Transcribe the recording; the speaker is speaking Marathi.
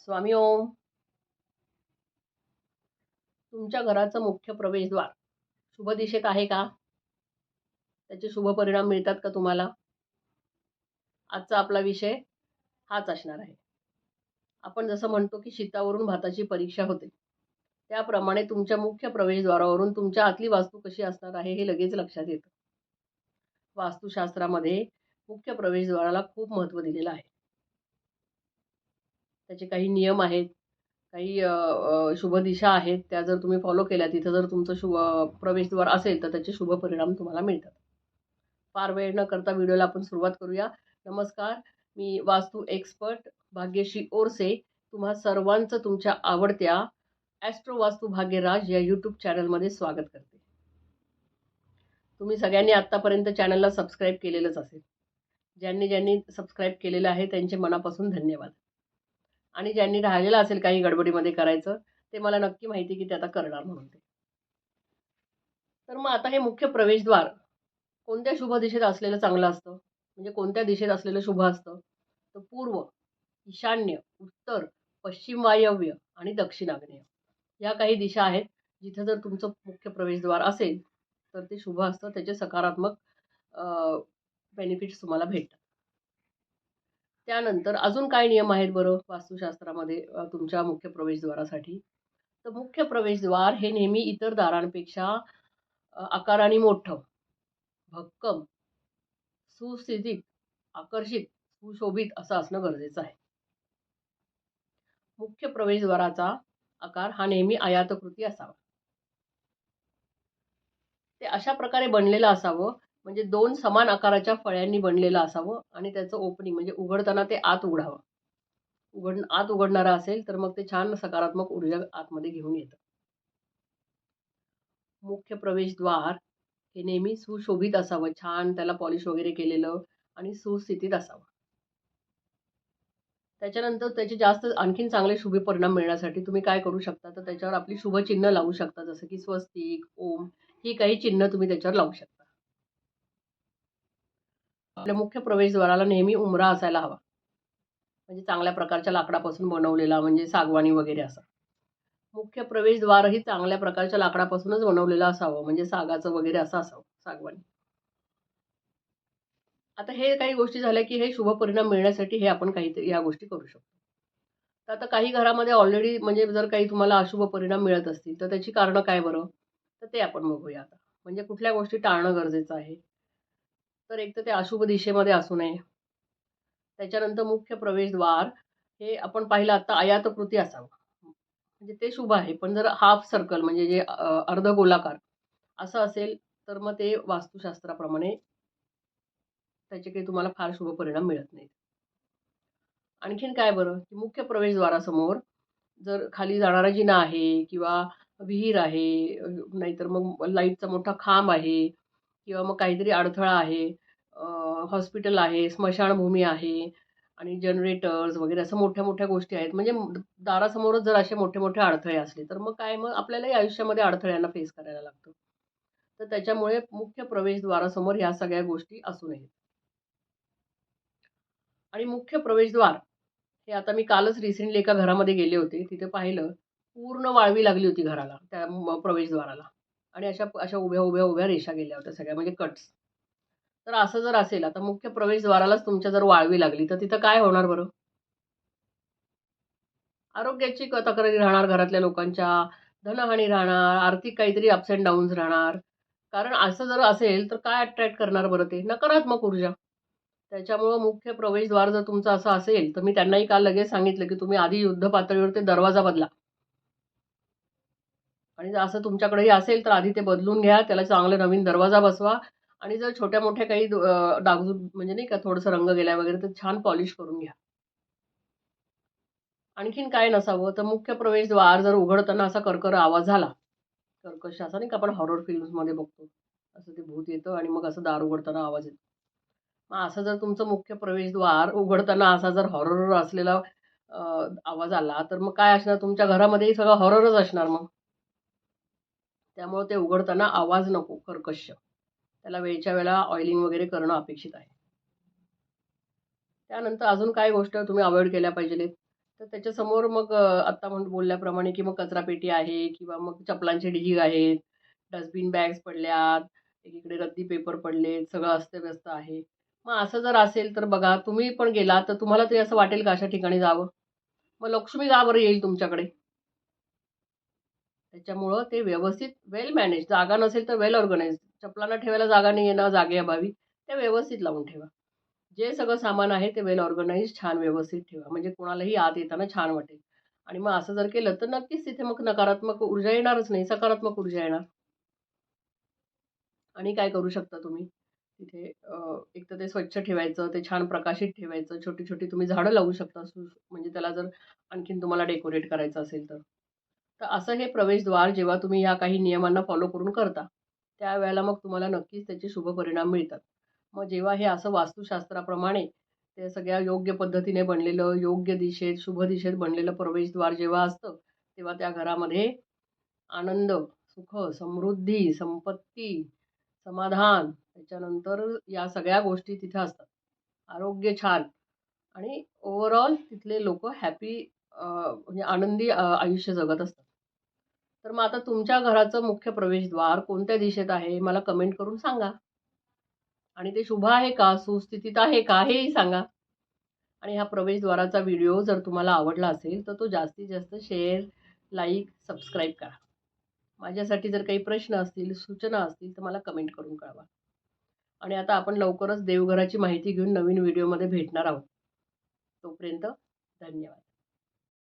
स्वामी ओम. तुमच्या घराचं मुख्य प्रवेशद्वार. शुभ दिशेत आहे का? त्याचे शुभ परिणाम मिळतात का तुम्हाला? आजचा आपला विषय हाच असणार आहे. आपण जसं म्हणतो की शीतावरून भाताची परीक्षा होते. त्याप्रमाणे तुमच्या मुख्य प्रवेशद्वारावरून तुमच्या आतली वास्तू कशी असणार आहे हे लगेच लक्षात येतं. वास्तुशास्त्रामध्ये मुख्य प्रवेशद्वाराला खूप महत्त्व दिलेलं आहे. त्याचे काही नियम आहेत काही शुभ दिशा आहेत त्या जर तुम्ही फॉलो केल्या तिथं जर तुमचं शुभ प्रवेशद्वार असेल तर त्याचे शुभ परिणाम तुम्हाला मिळतात. फार वेळ न करता व्हिडिओला आपण सुरुवात करूया. नमस्कार मी वास्तू एक्सपर्ट भाग्यश्री ओरसे. तुम्हा सर्वांचं तुमच्या आवडत्या ॲस्ट्रो वास्तू भाग्यराज या यूट्यूब चॅनलमध्ये स्वागत करते. तुम्ही सगळ्यांनी आत्तापर्यंत चॅनलला सबस्क्राईब केलेलंच असेल. ज्यांनी ज्यांनी सबस्क्राईब केलेलं आहे त्यांचे मनापासून धन्यवाद. आणि ज्यांनी राहिलेलं असेल काही गडबडीमध्ये करायचं ते मला नक्की माहिती की ते आता करणार म्हणून ते. तर मग आता हे मुख्य प्रवेशद्वार कोणत्या शुभ दिशेत असलेलं चांगलं असतं? म्हणजे कोणत्या दिशेत असलेलं शुभ असतं? तर पूर्व ईशान्य उत्तर पश्चिम वायव्य आणि दक्षिणाग्नेय. या काही दिशा आहेत जिथं जर तुमचं मुख्य प्रवेशद्वार असेल तर ते शुभ असतं. त्याचे सकारात्मक बेनिफिट्स तुम्हाला भेटतात. त्यानंतर अजून काय नियम आहेत बरं वास्तुशास्त्रामध्ये तुमच्या मुख्य प्रवेशद्वारासाठी? तर मुख्य प्रवेशद्वार हे नेहमी इतर दारांपेक्षा आकाराने मोठं भक्कम सुस्थितीत आकर्षित सुशोभित असं असणं गरजेचं आहे. मुख्य प्रवेशद्वाराचा आकार हा नेहमी आयातकृती असावा. ते अशा प्रकारे बनलेलं असावं म्हणजे दोन समान आकाराच्या फळ्यांनी बनलेलं असावं आणि त्याचं ओपनिंग म्हणजे उघडताना ते आत उघडावं. उघड आत उघडणारं असेल तर मग ते छान सकारात्मक ऊर्जा आतमध्ये घेऊन येतं. मुख्य प्रवेशद्वार हे नेहमी सुशोभित असावं. छान त्याला पॉलिश वगैरे केलेलं आणि सुस्थितीत असावं. त्याच्यानंतर त्याचे जास्त आणखीन चांगले शुभ परिणाम मिळण्यासाठी तुम्ही काय करू शकता? तर त्याच्यावर आपली शुभचिन्ह लावू शकता. जसं की स्वस्तिक ओम ही काही चिन्ह तुम्ही त्याच्यावर लावू शकता. आपल्या मुख्य प्रवेशद्वाराला नेहमी उमरा असायला हवा. म्हणजे चांगल्या प्रकारच्या लाकडापासून बनवलेला म्हणजे सागवानी वगैरे असा. मुख्य प्रवेशद्वारही चांगल्या प्रकारच्या लाकडापासूनच बनवलेलं असावं म्हणजे सागाचं वगैरे असं असावं सागवानी. आता हे काही गोष्टी झाल्या की हे शुभ परिणाम मिळण्यासाठी हे आपण काहीतरी या गोष्टी करू शकतो. तर आता काही घरामध्ये ऑलरेडी म्हणजे जर काही तुम्हाला अशुभ परिणाम मिळत असतील तर त्याची कारणं काय बरं? तर ते आपण बघूया आता. म्हणजे कुठल्या गोष्टी टाळणं गरजेचं आहे? तर एक तर ते अशुभ दिशेमध्ये असू नये. त्याच्यानंतर मुख्य प्रवेशद्वार हे आपण पाहिलं आता आयातकृती असावं. म्हणजे ते शुभ आहे पण जर हाफ सर्कल म्हणजे जे अर्ध गोलाकार असं असेल तर मग ते वास्तुशास्त्राप्रमाणे त्याचे काही तुम्हाला फार शुभ परिणाम मिळत नाहीत. आणखीन काय बरं? की मुख्य प्रवेशद्वारासमोर जर खाली जाणारा जिना आहे किंवा विहीर आहे नाहीतर मग लाईटचा मोठा खांब आहे किंवा मग काहीतरी अडथळा आहे हॉस्पिटल आहे स्मशानभूमी आहे आणि जनरेटर्स वगैरे असं मोठ्या मोठ्या गोष्टी आहेत. म्हणजे दारासमोरच जर असे मोठे मोठे अडथळे असले तर मग काय? मग आपल्यालाही आयुष्यामध्ये अडथळ्यांना फेस करायला लागतं. तर त्याच्यामुळे मुख्य प्रवेशद्वारासमोर ह्या सगळ्या गोष्टी असू नयेत. आणि मुख्य प्रवेशद्वार हे आता मी कालच रिसेंटली एका घरामध्ये गेले होते. तिथे पाहिलं पूर्ण वाळवी लागली होती घराला त्या प्रवेशद्वाराला. आणि अशा अशा उभ्या उभ्या उभ्या रेषा गेल्या होत्या सगळ्या म्हणजे कट्स तर असं जर असेल आता मुख्य प्रवेशद्वारालाच तुमच्या जर वाळवी लागली तर तिथं काय होणार बरं? आरोग्याची तक्रारी राहणार घरातल्या लोकांच्या धनहानी राहणार आर्थिक काहीतरी अप्स अँड डाऊन्स राहणार. कारण असं जर असेल तर काय अट्रॅक्ट करणार बरं ते? नकारात्मक ऊर्जा. त्याच्यामुळं मुख्य प्रवेशद्वार जर तुमचं असं असेल तर मी त्यांनाही काल लगेच सांगितलं की तुम्ही आधी युद्ध पातळीवर ते दरवाजा बदला. आणि जर असं तुमच्याकडेही असेल तर आधी ते बदलून घ्या त्याला चांगलं नवीन दरवाजा बसवा. आणि जर छोट्या मोठ्या काही अं, म्हणजे नाही का थोडंसं रंग गेलाय वगैरे तर छान पॉलिश करून घ्या. आणखीन काय नसावं? तर मुख्य प्रवेशद्वार जर उघडताना असा कर्कर आवाज झाला कर्कश असा नाही का आपण हॉरर फिल्म्समध्ये बघतो असं ते भूत येतं आणि मग असं दार उघडताना आवाज येतो. मग असं जर तुमचं मुख्य प्रवेशद्वार उघडताना असा जर हॉरर असलेला आवाज आला तर मग काय असणार? तुमच्या घरामध्येही सगळं हॉररच असणार मग. त्यामुळे ते उघडताना आवाज नको कर्कश. त्याला वेळच्या वेळा ऑइलिंग वगैरे करणं अपेक्षित आहे. त्यानंतर अजून काय गोष्ट तुम्ही अवॉइड केल्या पाहिजे तर त्याच्यासमोर मग आत्ता म्हण बोलल्याप्रमाणे की मग कचरापेटी आहे किंवा मग चपलांचे ढीग आहेत डस्टबिन बॅग्स पडल्यात एकीकडे रद्दी पेपर पडलेत सगळं अस्तव्यस्त आहे. मग असं जर असेल तर बघा तुम्ही पण गेलात तर तुम्हाला तरी असं वाटेल का अशा ठिकाणी जावं? मग लक्ष्मी का बरं येईल तुमच्याकडे? त्याच्यामुळं ते व्यवस्थित वेल मॅनेज जागा नसेल तर वेल ऑर्गनाइज चपलांना ठेवायला जागा नाही आहे ना जागेअभावी ते व्यवस्थित लावून ठेवा. जे सगळं सामान आहे ते वेल ऑर्गनाइज छान व्यवस्थित ठेवा. म्हणजे कोणालाही आत येताना छान वाटेल. आणि मग असं जर केलं तर नक्कीच तिथे मग नकारात्मक ऊर्जा येणारच नाही. सकारात्मक ऊर्जा येणार. आणि काय करू शकता तुम्ही? तिथे एक तर ते स्वच्छ ठेवायचं ते छान प्रकाशित ठेवायचं. छोटी छोटी तुम्ही झाडं लावू शकता. सु म्हणजे त्याला जर आणखीन तुम्हाला डेकोरेट करायचं असेल तर. तर असं हे प्रवेशद्वार जेव्हा तुम्ही या काही नियमांना फॉलो करून करता त्यावेळेला मग तुम्हाला नक्कीच त्याचे शुभ परिणाम मिळतात. मग जेव्हा हे असं वास्तुशास्त्राप्रमाणे ते सगळ्या योग्य पद्धतीने बनलेलं योग्य दिशेत शुभ दिशेत बनलेलं प्रवेशद्वार जेव्हा असतं तेव्हा त्या घरामध्ये आनंद सुख समृद्धी संपत्ती समाधान त्याच्यानंतर या सगळ्या गोष्टी तिथे असतात. आरोग्य छान आणि ओव्हरऑल तिथले लोक हॅपी म्हणजे आनंदी आयुष्य जगत असतात. तर मग आता तुमच्या घराचं मुख्य प्रवेशद्वार कोणत्या दिशेत आहे मला कमेंट करून सांगा. आणि ते शुभ आहे का सुस्थितीत आहे का हेही सांगा. आणि ह्या प्रवेशद्वाराचा व्हिडिओ जर तुम्हाला आवडला असेल तर तो जास्तीत जास्त शेअर लाईक सबस्क्राईब करा. माझ्यासाठी जर काही प्रश्न असतील सूचना असतील तर मला कमेंट करून कळवा. आणि आता आपण लवकरच देवघराची माहिती घेऊन नवीन व्हिडिओमध्ये भेटणार आहोत. तोपर्यंत धन्यवाद.